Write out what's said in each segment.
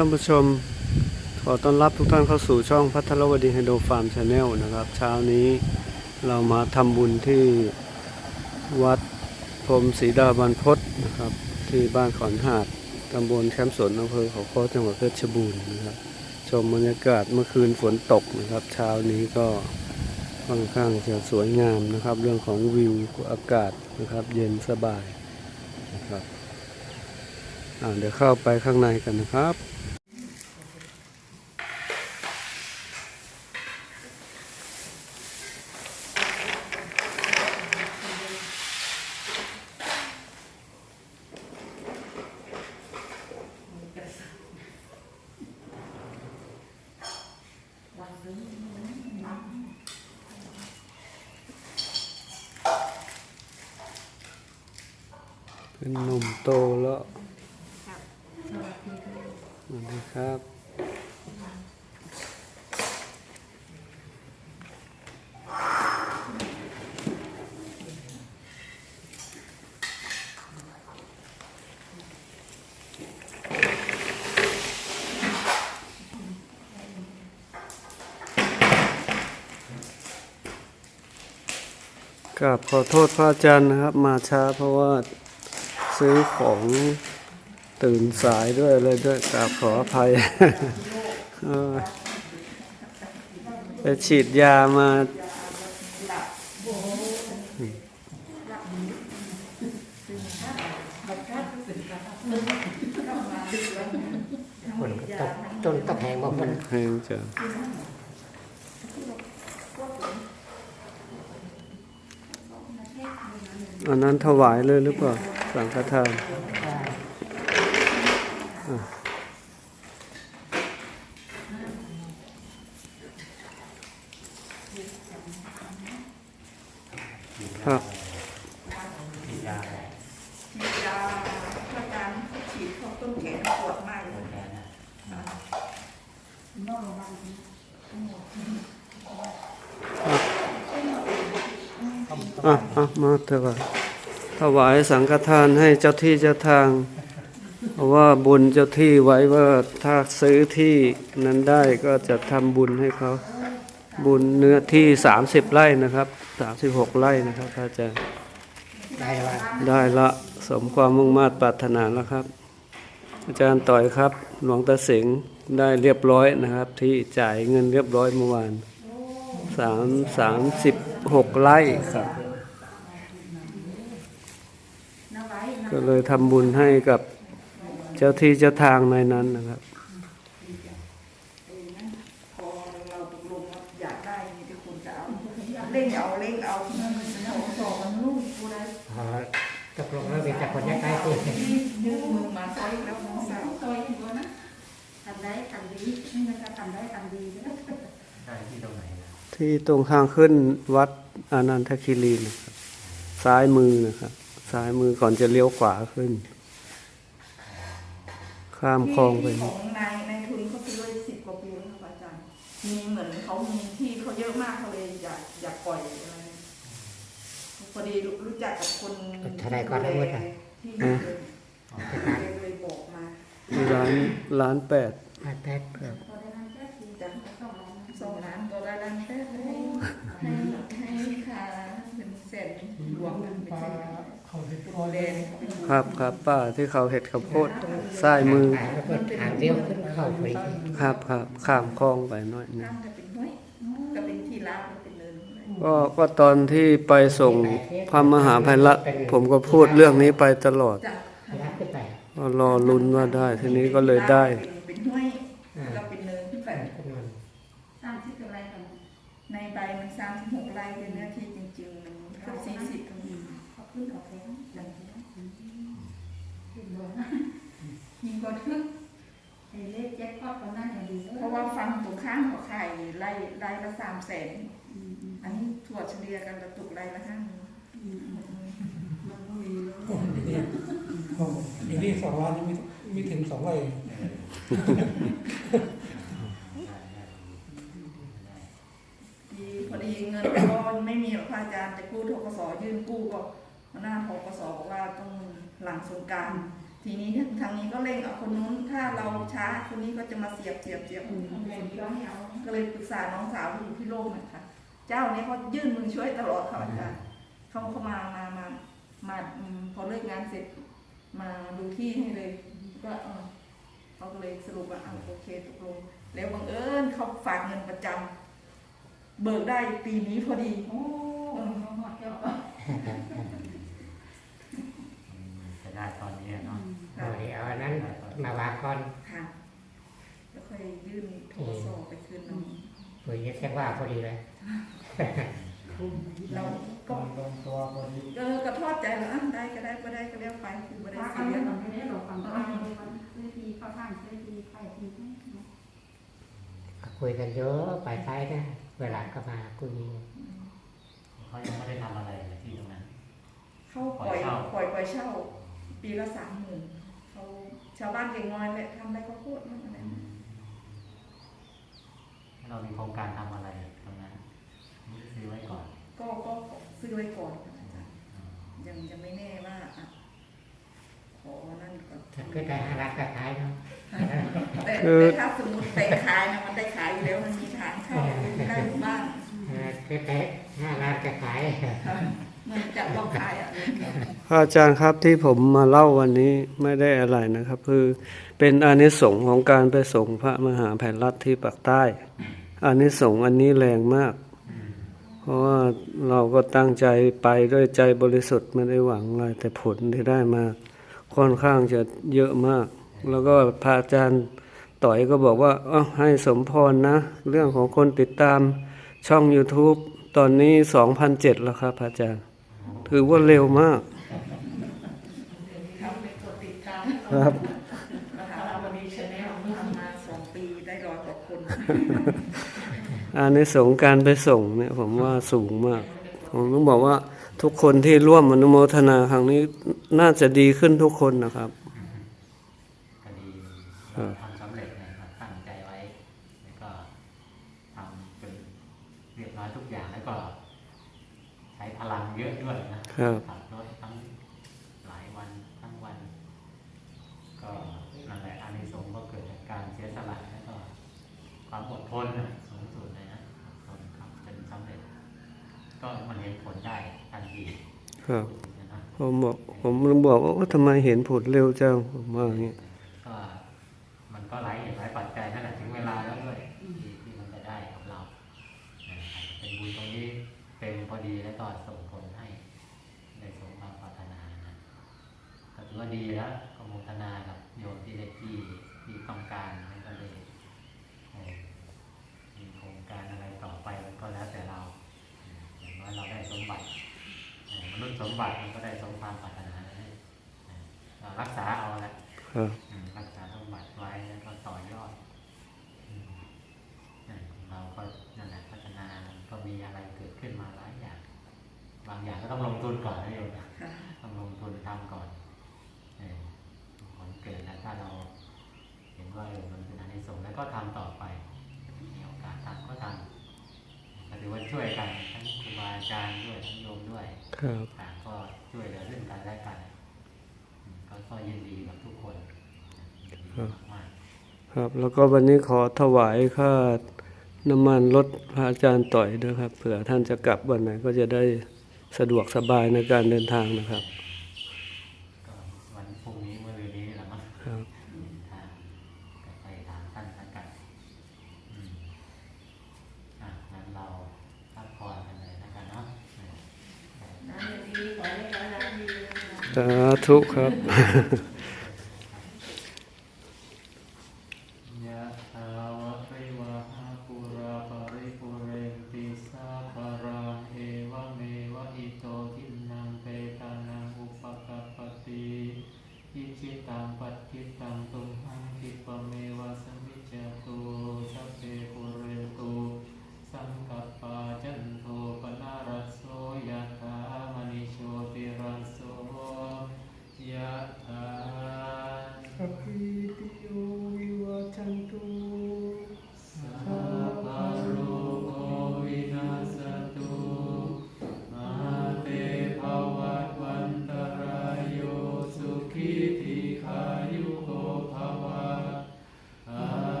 ท่านผู้ชม ขอต้อนรับทุกท่านเข้าสู่ช่องพัทรวดีไฮโดรฟาร์มชาแนลนะครับ เช้านี้เรามาทำบุญที่วัดพรมศรีดาบรรพตนะครับ ที่บ้านขอนหาดตำบลแคมป์สนอำเภอเขาค้อจังหวัดเพชรบูรณ์นะครับ ชมบรรยากาศเมื่อคืนฝนตกนะครับ เช้านี้ก็ค่อนข้างจะสวยงามนะครับ เรื่องของวิวอากาศนะครับ เย็นสบายนะครับเดี๋ยวเข้าไปข้างในกันนะครับ เป็นหนุ่มโตแล้วสวัสดีครับกับขอโทษพระอาจารย์นะครับ มาช้าเพราะว่า ซื้อของตื่นสายด้วยอะไรด้วยกราบขออภัยเออไปฉีดยามาฝนก็ตกจนตกแหงบอกมันให้เจอ อันนั้นถวายเลยหรือเปล่า สังฆทานครับ ฉีดยาถ้าการฉีดเข้าต้นแขนปวดมากเลย อะอะมาเถอะถวายสังฆทานให้เจ้าที่เจ้าทางเพราะว่าบุญเจ้าที่ไว้ว่าถ้าซื้อที่นั้นได้ก็จะทำบุญให้เขาบุญเนื้อที่30ไร่นะครับ36ไร่นะครับพระอาจารย์ได้ว่าได้ละสมความมุ่งมา่ปรารถนาแล้วครับ อาจารย์ต่อยครับ หลวงตาเสงได้เรียบร้อยนะครับ ที่จ่ายเงินเรียบร้อยเมื่อวานสามสามสิบหกไร่ครับ ก็เลยทำบุญให้กับเจ้าที่เจ้าทางในนั้นนะครับพอเราตกลงแต่คนจะเอาเล่นเอาเล่นเอาเงินมันเอากได้พอตกลงแล้วมีแต่คนใกล้ตัวยืมมือมาซอยแล้วน้องสาวซอยอยู่นะทำได้ทำดีนี่มันจะทำได้ทำดีนะที่ตรงไหนนะที่ตรงทางขึ้นวัดอนันทคิรีนะครับซ้ายมือนะครับ ซ้ายมือก่อนจะเลี้ยวขวาขึ้น ข้ามคลองไป ที่ของนายนายทุนเขาซื้อไว้สิบกว่าปีแล้วค่ะอาจารย์ มีเหมือนเขามีที่เขาเยอะมากเขาเลยอยากอยากปล่อยอะไรพอดีรู้จักกับคนที่เลยบอกมา ร้านร้านแปดมาแป๊บครับ ครับครับป้าที่เขาเห็ดข้าวโพดซ้ายมือ ขายแล้วก็ทางเดียวขึ้นเข้าฟรีครับครับข้ามคลองไปหน่อยหนึงน้ำก็เป็นห้วยก็เป็นที่าบเป็นเนินก็ก็ตอนที่ไปส่งพระมหาภัยรัตน์ผมก็พูดเรื่องนี้ไปตลอด จากรับขึ้นไปก็รอลุ้นว่าได้ทีนี้ก็เลยได้ เป็นห้วยก็เป็นเนินขึ้นไปขึ้นมันสางที่เป็นไรกันในใบมันสามสิบหกไร่เป็นเนื้อที่จริงๆมันเกือบสี่สิบ ขึ้นออกแค่อย่างนี้ขึ้นลงยิ่งกว่าทึกไอ้เลขแจ็คพอตตอนนั้นอย่างดีเพราะว่าฟังตรงข้างของไข่ไร่ไร่ละสามแสนอันนี้ถั่วเฉลี่ยกันกระตุกไร่ละห้าหมื่นมันก็มีแล้วอ้ยนี่โอ้ยนี่สองล้านไม่ไม่ถึงสองไร่พอดีเงินก็ไม่มีหรอกพระอาจารย์จะกู้ทกสยื่นกู้ก็ หัวหน้าทกสบอกว่าต้องหลังสงกรารทีทีนี้ทางนี้ก็เร่งเอาคนนู้นถ้าเราช้าคนนี้ก็จะมาเสียบเสียบเสียบอืมแรงก็ไม่เอาก็เลยปรึกษาน้องสาวที่อยู่ที่โลกนะคะเจ้าเนี่ยเขายื่นมือช่วยตลอดค่ะอาจารย์เขาเขามามามามาอืมพอเลิกงานเสร็จมาดูที่ให้เลย ก็เออเขาก็เลยสรุปว่าอะโอเคตกลง แล้วบังเอิญเขาฝากเงินประจำเบิกได้ปีนี้พอดีโอ้น้องหอดเจ้า จะ ได้ตอนนี้อะเนาะค่ะ เดี๋ยวเอาอันนั้นมาวางก่อนค่ะ แล้วค่อยยื่นโทรสอบไปคืนน้องคุยจะแค่ว่าพอดีเลย เราก็ลงตัวพอดีเออกระทอดใจแล้วอะได้ก็ได้ก็ได้ก็แล้วไปคือไม่ได้ถ้าเสีเขายไม่ทำไม่ได้หรอกฟังเขามันวิธีเข้าทางวิธีไปทีนี้คุยกันเยอะไปท้ายนะเวลาก็มาคุยเขายังไม่ได้ทำอะไรเลยที่ตรงนั้น เขาปล่อยปล่อยปล่อยเช่า ปีละสามหมื่นเขาชาวบ้านเก่งน้อยแหละทำได้ก็โคตรนั่นอะไรนะเรามีโครงการทำอะไรตรงนั้นซื้อไว้ก่อน ก็ก็ซื้อไว้ก่อนค่ะอาจารย์ยังยังไม่แน่ว่าอะขอนั่นก่อนถ้าเกิดได้ห้ารักก็ขายเนาะแต่แต่ถ้าสมมติแต่ขายนะมันได้ขายอยู่แล้วมันมีทางเข้าได้บ้างเออเกิดได้ห้ารักก็ขาย จะต้องขายอะพระอาจารย์ครับที่ผมมาเล่าวันนี้ไม่ได้อะไรนะครับ คือเป็นอานิสงส์ของการไปส่งพระมหาแผ่นรัฐที่ปากใต้อานิสงส์อันนี้แรงมาก เพราะว่าเราก็ตั้งใจไปด้วยใจบริสุทธิ์ไม่ได้หวังอะไรแต่ผลที่ได้มาค่อนข้างจะเยอะมาก แล้วก็พระอาจารย์ต่อยก็บอกว่าเอาให้สมพรนะ เรื่องของคนติดตามช่อง YouTube ตอนนี้ 2,007แล้วครับพระอาจารย์ ถือว่าเร็วมากทำเป็นตัวติดตามครับนะคะเราวันนี้ชแนลทำมาสองปีได้ร้อยกว่าคนอาในสงส์การไปส่งเนี่ยผมว่าสูงมาก ผมต้องบอกว่าทุกคนที่ร่วมอนุโมทนาครั้งนี้น่าจะดีขึ้นทุกคนนะครับก็ดีครับทำสำเร็จเนี่ยครับตั้งใจไว้ แล้วก็ทำจนเรียบร้อยทุกอย่างแล้วก็ใช้พลังเยอะด้วยนะครับขับรถทั้งหลายวันทั้งวัน ก็นั่นแหละอานิสงส์ก็เกิดจากการเสียสละแล้วก็ความอดทนน่ะสูงสุดเลยนะอดทนทำจนสำเร็จ ก็มันเห็นผลได้ทันทีครับนะผมบอกผมบอกว่าทำไมเห็นผลเร็วจังผมว่าอย่างนี้ก็มันก็หลายเหตุหลายปัจจัยนั่นแหละถึงเวลาแล้วด้วยที่ที่มันจะได้กับเรานะครับเป็นบุญตรงนี้เต็ม พอดีแล้วก็ส่งผลให้ในสมความปรารถนานะก็ถือว่าดีแล้วก็โมทนากับโยมที่ได้ที่ที่ต้องการแล้วก็เลยมีโครงการอะไรต่อไปมันก็แล้วแต่เราอย่างน้อยเราได้สมบัติมนุษย์สมบัติมันก็ได้สมความปรารถนาให้เอ่อเรารักษาเอาละ ครับ อืมรักษาสมบัติไว้แล้วก็ต่อยอดอืมนั่นเราก็นั่นแหละพัฒนาก็มีอะไรเกิดขึ้นมาหลายอย่าง บางอย่างก็ต้องลงทุนก่อนนะโยมนะค่ะต้องลงทุนทำก่อนเออผลเกิดแล้วถ้าเราเห็นว่าเออมันเป็นอันในสงส์แล้วก็ทำต่อไปมีโอกาสทำก็ทำก็ถือว่าช่วยกันทั้งครูบาอาจารย์ด้วยทั้งโยมด้วยครับต่างก็ช่วยเหลือซึ่งกันและกันอืมก็ก็ยินดีกับทุกคนยินดีมากๆครับแล้วก็วันนี้ขอถวายค่าน้ำมันรถพระอาจารย์ต่อยด้วยครับ เผื่อท่านจะกลับวันไหนก็จะได้ สะดวกสบายในการเดินทางนะครับก็วันพรุ่งนี้เมื่อรืนนี้แหละมั้งครับเดินทางก็ไปถามท่านแล้วกันอืมอะงั้นเราพักผ่อนกันเลยแล้วกันเนาะเออน้ำดีขอให้ร้านร้านดีสาธุครับ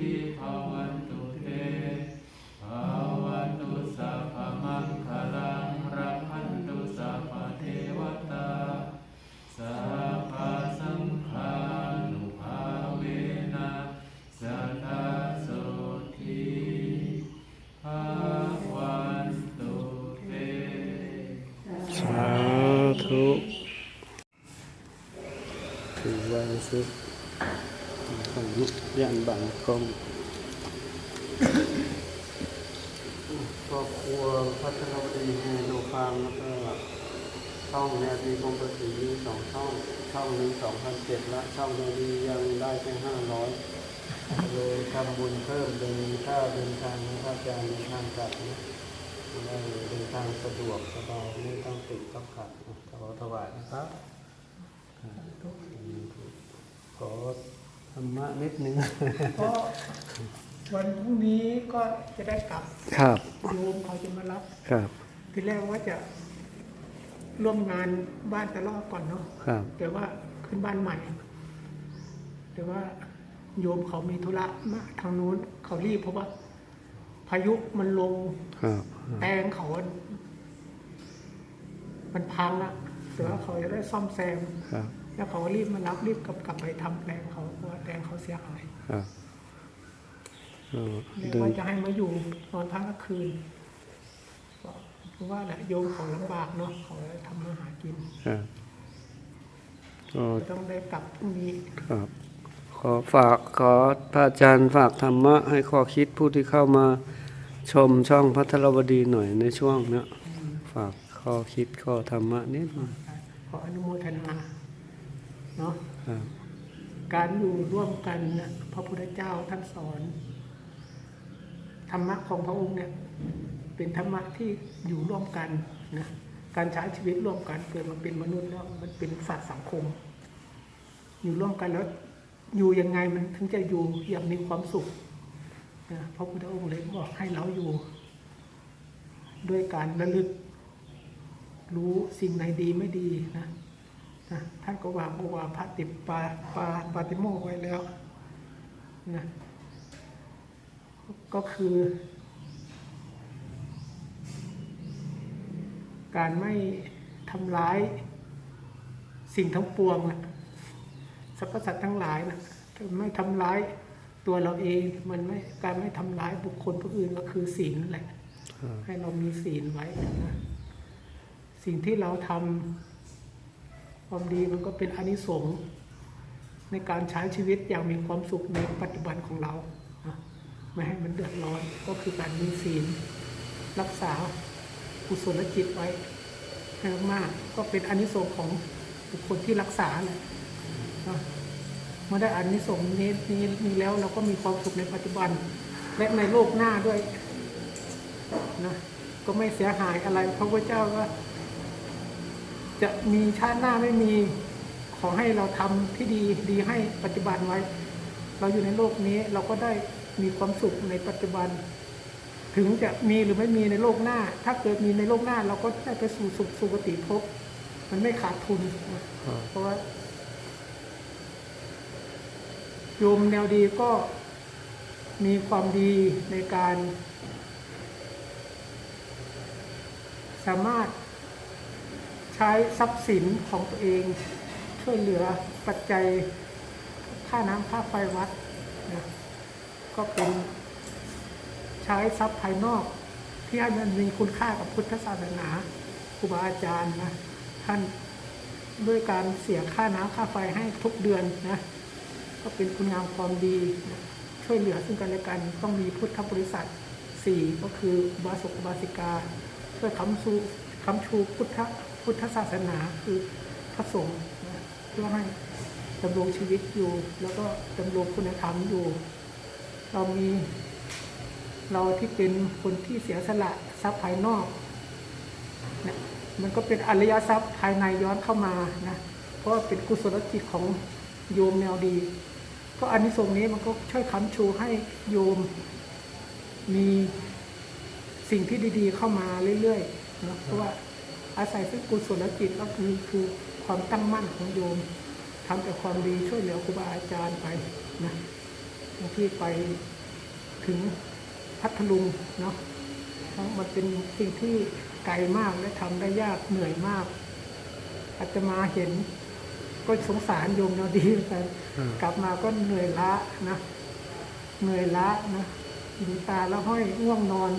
โสทิภาวันตุเตภาวะตุสัพพะมังคลังรักขันตุสัพพะเทวตาสัพพะสังฆานุภาเวนะสัทธาโสทิภาวันตุเตสาธุถือวันสุดของ ยันบังคมครอบครัวพัฒนาวดีไฮโดฟาร์มแล้วก็ช่องแนวดีคอมเพลมีสองช่องช่องหนึ่งสองพันเจ็ดละช่องแนวดียังได้แค่ห้าร้อยเลยทำบุญเพิ่มเป็นค่าเดินทางนะค่าจารย์เดินทางกลับนะได้เดินทางสะดวกสบายไม่ต้องติดต้องขัดขอถวายนะครับขอ ธรรมะนิดนึงก็วันพรุ่งนี้ก็จะได้กลับครับโยมเขาจะมารับครับ ทีแรกว่าจะร่วมงานบ้านตะลอกก่อนเนาะครับ แต่ว่าขึ้นบ้านใหม่ แต่ว่าโยมเขามีธุระมาทางนู้นเขารีบเพราะว่า พายุมันลงครับแตงเขาอะมันพังอะแต่ว่าเขาจะได้ซ่อมแซมครับ แล้วเขาก็รีบมารับรีบกลับกลับไปทำแปลงเขาเพราะว่าแปลงเขาเสียหายครับเออเรียกเดินว่าจะให้มาอยู่นอนพักกลางคืนก็เพราะว่าแหละโยมเขาลำบากเนาะเขาทำมาหากินครับก็ก็ต้องได้กลับพรุ่งนี้ครับขอฝากขอพระอาจารย์ฝากธรรมะ ให้ข้อคิดผู้ที่เข้ามาชมช่องพัทรวดีหน่อยในช่วงเนี้ยฝากข้อคิดข้อธรรมะนิดหนึงขออนุโมทนา เนาะครับการอยู่ร่วมกันน่ะพระพุทธเจ้าท่านสอน ธรรมะของพระองค์เนี่ยเป็นธรรมะที่อยู่ร่วมกันนะการใช้ชีวิตร่วมกันเกิดมาเป็นมนุษย์แล้วมันเป็นสัตว์สังคม อยู่ร่วมกันแล้วอยู่ยังไงมันถึงจะอยู่อย่างมีความสุขนะพระพุทธองค์เลยบอกให้เราอยู่ ด้วยการระลึก รู้สิ่งไหนดีไม่ดีนะ นะท่านก็วางโอวาพระติปปาปาปาติโมกข์ไว้แล้วนะก็คือ การไม่ทำร้ายสิ่งทั้งปวงนะสรรพสัตว์ทั้งหลายนะไม่ทำร้ายตัวเราเองมันไม่การไม่ทำร้ายบุคคลผู้อื่นก็คือศีลนั่นแหละครับให้เรามีศีลไว้นะสิ่งที่เราทำ ความดีมันก็เป็นอนิสงส์ในการใช้ชีวิตอย่างมีความสุขในปัจจุบันของเราไม่ให้มันเดือดร้อนก็คือการมีศีล รักษากุศลจิตไว้ให้มากก็เป็นอนิสงส์ของบุคคลที่รักษาแหละเมื่อได้อนิสงส์นี้นี้นี้แล้วเราก็มีความสุขในปัจจุบัน และในโลกหน้าด้วยนะก็ไม่เสียหายอะไรพระพุทธเจ้าก็ จะมีชาติหน้าไม่มีขอให้เราทำที่ดีดีให้ปัจจุบันไว้ เราอยู่ในโลกนี้เราก็ได้มีความสุขในปัจจุบัน ถึงจะมีหรือไม่มีในโลกหน้า ถ้าเกิดมีในโลกหน้า เราก็ได้ไปสู่สุขสุคติภพมันไม่ขาดทุนเพราะว่าโยมแนวดีก็มีความดีในการ สามารถ ช้ทรัพย์สินของตัวเอง ช่วยเหลือปัจจัยค่าน้ำค่าไฟวัดนะก็เป็นใช้ทรัพย์ภายนอก ที่ให้มันมีคุณค่ากับพุทธศาสนาครูบาอาจารย์นะท่านด้วยการเสียค่าน้ำค่าไฟให้ทุกเดือนนะก็เป็นคุณงามความดีนะช่วยเหลือซึ่งกันและกันต้องมีพุทธบริษัทสี่ก็คือบาสกบาสิกา ช่วยคำชูคำชูพุทธ พุทธศาสนาคือพระสงฆ์เพื่อให้ดำรงชีวิตอยู่ แล้วก็ดำรงคุณธรรมอยู่ เรามีเราที่เป็นคนที่เสียสละทรัพย์ภายนอกนะมันก็เป็นอริยทรัพย์ภายในย้อนเข้ามานะเพราะเป็นกุศลจิตของโยมแนวดี ก็อันนี้สงส์นี้มันก็ช่วยค้ำชูให้โยมมีสิ่งที่ดีๆเข้ามาเรื่อยๆนะเพราะว่า อาศัยซึ่งกุศลจิตก็คือคือความตั้งมั่นของโยมทำแต่ความดีช่วยเหลือครูบาอาจารย์ไปนะบางที่ไปถึงพัทลุงเนาะเพราะมันเป็นสิ่งที่ไกลมากและทำได้ยากเหนื่อยมากอาตมาเห็นก็สงสารโยมเราดีเหมือนกันอืมกลับมาก็เหนื่อยล้านะเหนื่อยล้านะหินตาแล้วห้อยง่วงนอน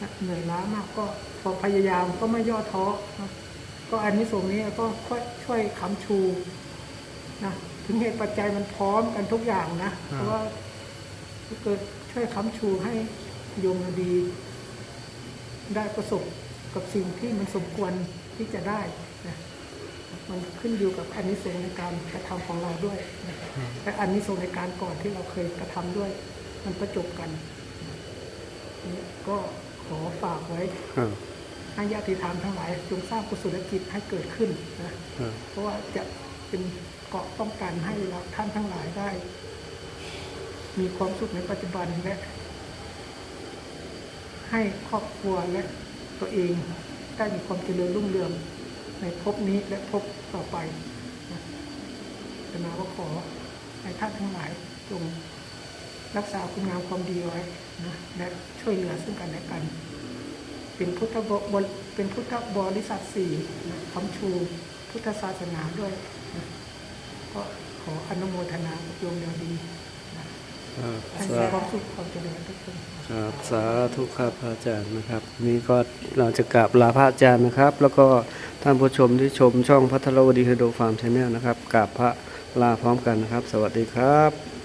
นะเหนื่อยล้ามากก็ พอพยายามก็ไม่ย่อท้อนะก็อันนี้ส่งส์นี้ก็ค่อยช่วยค้ำชูนะถึงเหตุปัจจัยมันพร้อมกันทุกอย่างนะเพราะว่าเกิดช่วยค้ำชูให้โยมเราดี ได้ประสบกับสิ่งที่มันสมควรที่จะได้นะมันขึ้นอยู่กับอันนี้ส่งส์ในการกระทำของเราด้วยนะและอันนี้ส่งส์ในการก่อนที่เราเคยกระทำด้วย มันประจบกันนี่ก็ขอฝากไว้ครับ ให้ญาติธรรมทั้งหลายจงสร้างกุศลจิตให้เกิดขึ้นนะครับเพราะว่าจะเป็นเกราะป้องกันให้เราท่านทั้งหลายได้ มีความสุขในปัจจุบันและให้ครอบครัวและตัวเองได้มีความเจริญรุ่งเรืองในภพนี้และภพต่อไปนะแต่มาก็ขอให้ท่านทั้งหลายจงรักษาคุณงามความดีไว้นะและช่วยเหลือซึ่งกันและกัน เป็นพุทธบริเป็นพุทธบริษัทสี่นะคำชูพุทธศาสนาด้วยนะก็ขออนุโมทนากับโยมเดียวดีนะครับให้สามีความสุขความเจริญทุกคนครับสาธุครับพระอาจารย์นะครับ นี่ก็เราจะกราบลาพระอาจารย์นะครับ แล้วก็ท่านผู้ชมที่ชมช่องพัทรวดีไฮโดรฟาร์มชาแนลนะครับกราบพระลาพร้อมกันนะครับ สวัสดีครับ